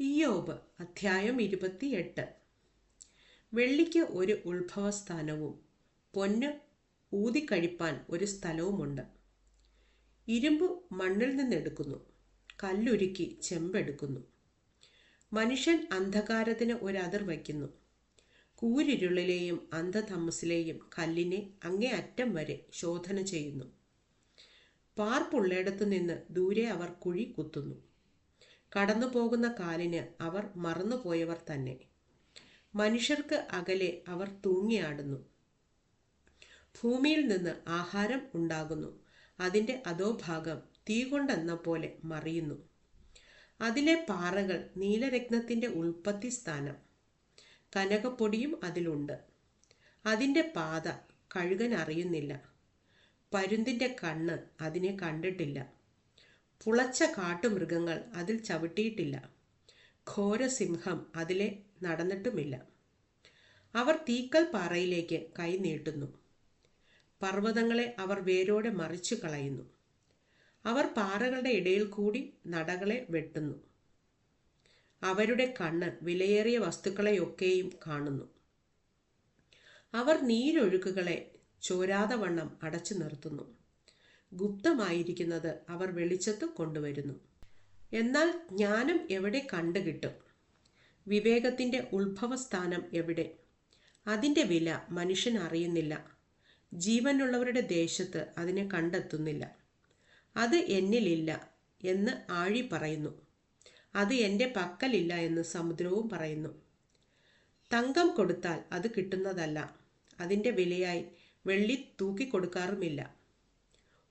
ഇയോബ് അധ്യായം ഇരുപത്തിയെട്ട്. വെള്ളിക്ക് ഒരു ഉത്ഭവസ്ഥാനവും പൊന്ന് ഊതിക്കഴിപ്പാൻ ഒരു സ്ഥലവുമുണ്ട്. ഇരുമ്പ് മണ്ണിൽ നിന്നെടുക്കുന്നു കല്ലുരുക്കി ചെമ്പെടുക്കുന്നു. മനുഷ്യൻ അന്ധകാരത്തിന് ഒരതിർ വയ്ക്കുന്നു. കൂരിരുളിലെയും അന്ധതമസിലെയും കല്ലിനെ അങ്ങേ അറ്റം വരെ ശോധന ചെയ്യുന്നു. പാർപ്പുള്ളിടത്തു നിന്ന് ദൂരെ അവർ കുഴി കുത്തുന്നു. കടന്നു പോകുന്ന കാലിന് അവർ മറന്നുപോയവർ തന്നെ. മനുഷ്യർക്ക് അകലെ അവർ തൂങ്ങിയാടുന്നു. ഭൂമിയിൽ നിന്ന് ആഹാരം ഉണ്ടാകുന്നു. അതിന്റെ അധോഭാഗം തീ കൊണ്ടെന്ന പോലെ മറിയുന്നു. അതിലെ പാറകൾ നീലരത്നത്തിന്റെ ഉൽപ്പത്തി സ്ഥാനം കനകപ്പൊടിയും അതിലുണ്ട്. അതിന്റെ പാത കഴുകൻ അറിയുന്നില്ല. പരുന്തിന്റെ കണ്ണ് അതിനെ കണ്ടിട്ടില്ല. പുളച്ച കാട്ടുമൃഗങ്ങൾ അതിൽ ചവിട്ടിയിട്ടില്ല. ഘോരസിംഹം അതിലെ നടന്നിട്ടുമില്ല. അവർ തീക്കൽ പാറയിലേക്ക് കൈ നീട്ടുന്നു. പർവതങ്ങളെ അവർ വേരോടെ മറിച്ചു കളയുന്നു. അവർ പാറകളുടെ ഇടയിൽ കൂടി നടകളെ വെട്ടുന്നു. അവരുടെ കണ്ണ് വിലയേറിയ വസ്തുക്കളെയൊക്കെയും കാണുന്നു. അവർ നീരൊഴുക്കുകളെ ചോരാതെ വണ്ണം അടച്ചു നിർത്തുന്നു. ഗുപ്തമായിരിക്കുന്നത് അവർ വെളിച്ചത്ത് കൊണ്ടുവരുന്നു. എന്നാൽ ജ്ഞാനം എവിടെ കണ്ടുകിട്ടും? വിവേകത്തിന്റെ ഉത്ഭവസ്ഥാനം എവിടെ? അതിന്റെ വില മനുഷ്യൻ അറിയുന്നില്ല. ജീവനുള്ളവരുടെ ദേശത്ത് അതിനെ കണ്ടെത്തുന്നില്ല. അത് എന്നിലില്ല എന്ന് ആഴി പറയുന്നു. അത് എന്റെ പക്കലില്ല എന്ന് സമുദ്രവും പറയുന്നു. തങ്കം കൊടുത്താൽ അത് കിട്ടുന്നതല്ല. അതിന്റെ വിലയായി വെള്ളി തൂക്കിക്കൊടുക്കാറുമില്ല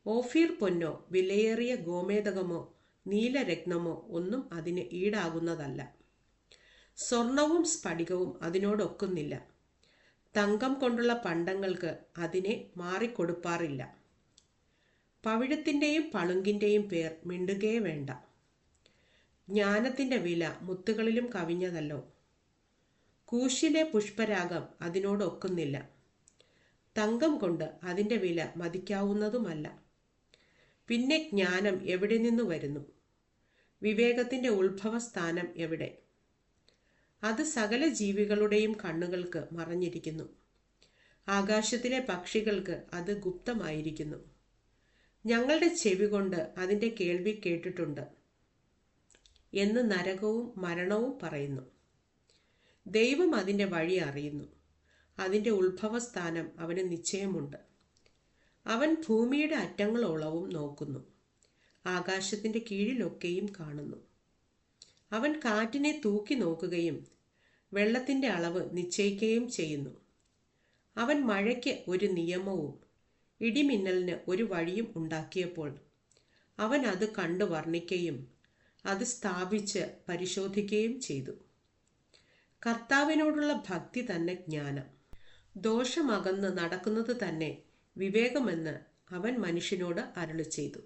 ഓഫീർ പൊന്നോ വിലയേറിയ ഗോമേതകമോ നീലരത്നമോ ഒന്നും അതിന് ഈടാകുന്നതല്ല. സ്വർണവും സ്ഫടികവും അതിനോടൊക്കുന്നില്ല. തങ്കം കൊണ്ടുള്ള പണ്ടങ്ങൾക്ക് അതിനെ മാറിക്കൊടുപ്പാറില്ല. പവിഴത്തിന്റെയും പളുങ്കിന്റെയും പേർ മിണ്ടുകയേ വേണ്ട. ജ്ഞാനത്തിന്റെ വില മുത്തുകളിലും കവിഞ്ഞതല്ലോ. കൂശിലെ പുഷ്പരാഗം അതിനോടൊക്കുന്നില്ല. തങ്കം കൊണ്ട് അതിന്റെ വില മതിക്കാവുന്നതുമല്ല. പിന്നെ ജ്ഞാനം എവിടെ നിന്ന് വരുന്നു? വിവേകത്തിന്റെ ഉത്ഭവസ്ഥാനം എവിടെ? അത് സകല ജീവികളുടെയും കണ്ണുകൾക്ക് മറഞ്ഞിരിക്കുന്നു. ആകാശത്തിലെ പക്ഷികൾക്ക് അത് ഗുപ്തമായിരിക്കുന്നു. ഞങ്ങളുടെ ചെവി കൊണ്ട് അതിന്റെ കേൾവി കേട്ടിട്ടുണ്ട് എന്ന് നരകവും മരണവും പറയുന്നു. ദൈവം അതിന്റെ വഴി അറിയുന്നു. അതിന്റെ ഉത്ഭവസ്ഥാനം അവന് നിശ്ചയമുണ്ട്. അവൻ ഭൂമിയുടെ അറ്റങ്ങളോളവും നോക്കുന്നു. ആകാശത്തിന്റെ കീഴിലൊക്കെയും കാണുന്നു. അവൻ കാറ്റിനെ തൂക്കി നോക്കുകയും വെള്ളത്തിന്റെ അളവ് നിശ്ചയിക്കുകയും ചെയ്യുന്നു. അവൻ മഴയ്ക്ക് ഒരു നിയമവും ഇടിമിന്നലിന് ഒരു വഴിയും ഉണ്ടാക്കിയപ്പോൾ അവൻ അത് കണ്ടു വർണിക്കുകയും അത് സ്ഥാപിച്ച് പരിശോധിക്കുകയും ചെയ്തു. കർത്താവിനോടുള്ള ഭക്തി തന്നെ ജ്ഞാനം. ദോഷമകന്ന് നടക്കുന്നത് തന്നെ വിവേകമെന്ന് അവൻ മനുഷ്യനോട് അരുളി ചെയ്തു